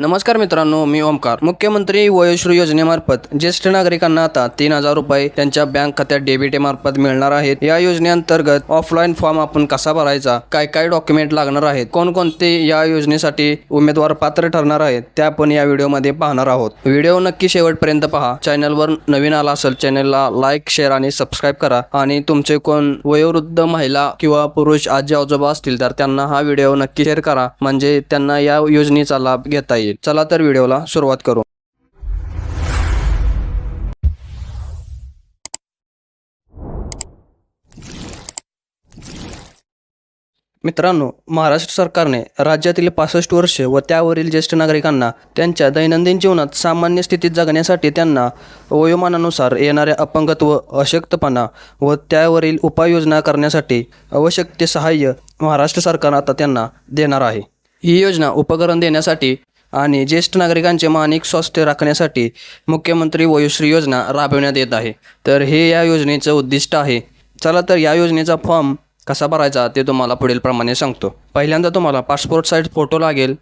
नमस्कार मित्रांनो मी ओमकार. मुख्यमंत्री वयोश्री योजनेमार्फत ज्येष्ठ नागरिकांना आता तीन हजार रुपये त्यांच्या बँक खात्यात डेबिट मार्फत मिळणार आहेत. या योजनेअंतर्गत ऑफलाईन फॉर्म आपण कसा भरायचा काय काय डॉक्युमेंट लागणार आहेत कोणकोणते या योजनेसाठी उमेदवार पात्र ठरणार आहेत त्या आपण या व्हिडिओमध्ये पाहणार आहोत. व्हिडिओ नक्की शेवटपर्यंत पहा. चॅनलवर नवीन आला असेल चॅनलला लाईक शेअर आणि सबस्क्राईब करा. आणि तुमचे कोण वयोवृद्ध महिला किंवा पुरुष आजी आजोबा असतील तर त्यांना हा व्हिडिओ नक्की शेअर करा. म्हणजे त्यांना या योजनेचा लाभ घेता येईल. चला तर व्हिडिओला सुरुवात करू. मित्रांनो महाराष्ट्र सरकारने राज्यातील पासष्ट वर्ष व त्यावरील ज्येष्ठ नागरिकांना त्यांच्या दैनंदिन जीवनात सामान्य स्थितीत जगण्यासाठी त्यांना वयोमानानुसार येणाऱ्या अपंगत्व अशक्तपणा व त्यावरील उपाययोजना करण्यासाठी आवश्यक ते सहाय्य महाराष्ट्र सरकार आता त्यांना देणार आहे. ही योजना उपकरण देण्यासाठी आणि ज्येष्ठ नागरिकांचे मानसिक स्वास्थ्य राखण्यासाठी मुख्यमंत्री वयोश्री योजना राबविण्यात येत आहे. तर हे या योजनेचं उद्दिष्ट आहे. चला तर या योजनेचा फॉर्म कसा भरायचा ते तुम्हाला पुढील प्रमाणे सांगतो. पहिल्यांदा तुम्हाला पासपोर्ट साईज फोटो लागेल.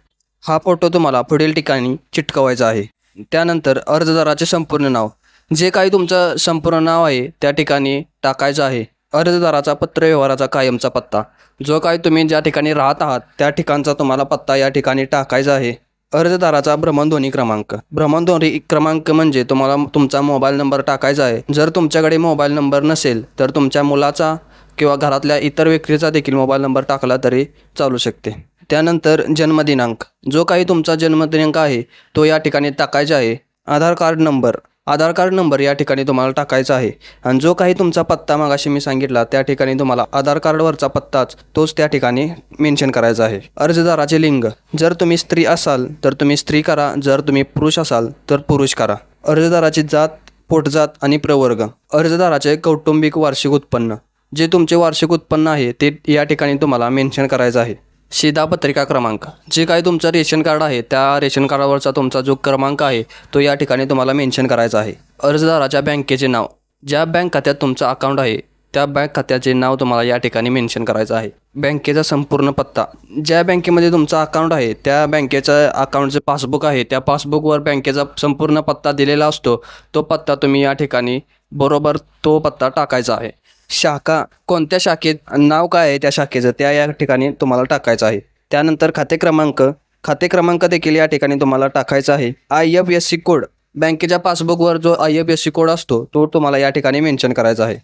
हा फोटो तुम्हाला पुढील ठिकाणी चिटकवायचा आहे. त्यानंतर अर्जदाराचे संपूर्ण नाव. जे काही तुमचं संपूर्ण नाव आहे त्या ठिकाणी टाकायचं आहे. अर्जदाराचा पत्रव्यवहाराचा कायमचा पत्ता. जो काही तुम्ही ज्या ठिकाणी राहत आहात त्या ठिकाणचा तुम्हाला पत्ता या ठिकाणी टाकायचा आहे. अर्जदाराचा भ्रमणध्वनी क्रमांक. भ्रमणध्वनी क्रमांक म्हणजे तुम्हाला तुमचा मोबाईल नंबर टाकायचा आहे. जर तुमच्याकडे मोबाईल नंबर नसेल तर तुमच्या मुलाचा किंवा घरातल्या इतर व्यक्तीचा देखील मोबाईल नंबर टाकला तरी चालू शकते. त्यानंतर जन्मदिनांक. जो काही तुमचा जन्मदिनांक आहे तो या ठिकाणी टाकायचा आहे. Aadhaar card number. Aadhaar card number या ठिकाणी तुम्हाला टाकायचा आहे. आणि जो काही तुमचा पत्ता मागाशी मी सांगितला त्या ठिकाणी तुम्हाला आधार कार्डवरचा पत्ताच तोच त्या ठिकाणी मेन्शन करायचा आहे. अर्जदाराचे लिंग. जर तुम्ही स्त्री असाल तर तुम्ही स्त्री करा. जर तुम्ही पुरुष असाल तर पुरुष करा. अर्जदाराची जात पोटजात आणि प्रवर्ग. अर्जदाराचे कौटुंबिक वार्षिक उत्पन्न. जे तुमचे वार्षिक उत्पन्न आहे ते या ठिकाणी तुम्हाला मेन्शन करायचं आहे. शिधापत्रिका क्रमांक. जे काही तुमचं रेशन कार्ड आहे त्या रेशन कार्डावरचा तुमचा जो क्रमांक आहे तो या ठिकाणी तुम्हाला मेन्शन करायचा आहे. अर्जदाराच्या बँकेचे नाव. ज्या बँक खात्यात तुमचं अकाउंट आहे त्या बँक खात्याचे नाव तुम्हाला या ठिकाणी मेन्शन करायचं आहे. बँकेचा संपूर्ण पत्ता. ज्या बँकेमध्ये तुमचा अकाउंट आहे त्या बँकेचं अकाउंटचं पासबुक आहे त्या पासबुकवर बँकेचा संपूर्ण पत्ता दिलेला असतो तो पत्ता तुम्ही या ठिकाणी बरोबर तो पत्ता टाकायचा आहे. शाखा कोणत्या शाखेत नाव काय आहे त्या शाखेचं त्या या ठिकाणी तुम्हाला टाकायचं आहे. त्यानंतर खाते क्रमांक खाते क्रमांक देखील या ठिकाणी तुम्हाला टाकायचा आहे. I F S C code बँकेच्या पासबुकवर जो I F S C code असतो तो तुम्हाला या ठिकाणी मेन्शन करायचा आहे.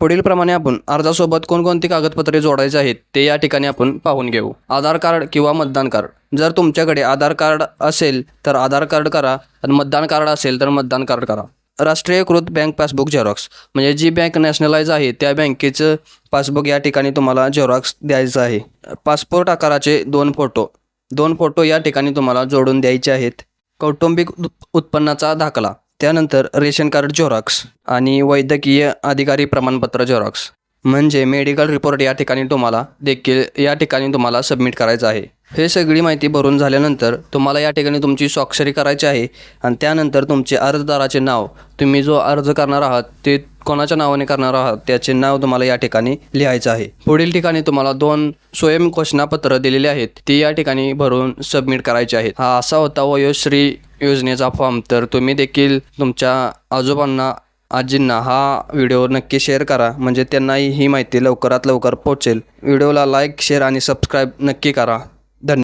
पुढील प्रमाणे आपण अर्जासोबत कोणकोणती कागदपत्रे जोडायची आहेत ते या ठिकाणी आपण पाहून घेऊ. आधार कार्ड किंवा मतदान कार्ड. जर तुमच्याकडे आधार कार्ड असेल तर आधार कार्ड करा. आणि मतदान कार्ड असेल तर मतदान कार्ड करा. राष्ट्रीयकृत बँक पासबुक झेरॉक्स. म्हणजे जी बँक नॅशनलाइज आहे त्या बँकेचं पासबुक या ठिकाणी तुम्हाला झेरॉक्स द्यायचं आहे. पासपोर्ट आकाराचे दोन फोटो. दोन फोटो या ठिकाणी तुम्हाला जोडून द्यायचे आहेत. कौटुंबिक उत्पन्नाचा दाखला. त्यानंतर रेशन कार्ड झेरॉक्स आणि वैद्यकीय अधिकारी प्रमाणपत्र झेरॉक्स. म्हणजे मेडिकल रिपोर्ट या ठिकाणी तुम्हाला देखील या ठिकाणी तुम्हाला सबमिट करायचं आहे. हे सगळी माहिती भरून झाल्यानंतर तुम्हाला या ठिकाणी तुमची स्वाक्षरी करायची आहे आणि त्यानंतर तुमचे अर्जदाराचे नाव तुम्ही जो अर्ज करणार आहात ते कोणाच्या नावाने करणार आहात त्याचे नाव तुम्हाला या ठिकाणी लिहायचं आहे. पुढील ठिकाणी तुम्हाला दोन स्वयं घोषणापत्र दिलेले आहेत ती या ठिकाणी भरून सबमिट करायचे आहेत. हा असा होता वयोश्री योजनेचा फॉर्म. तर तुम्ही देखील तुमच्या आजोबांना आजींना हा व्हिडिओ नक्की शेअर करा म्हणजे त्यांनाही ही माहिती लवकरात लवकर पोहोचेल व्हिडिओला लाईक शेअर आणि सबस्क्राईब नक्की करा. धन्यवाद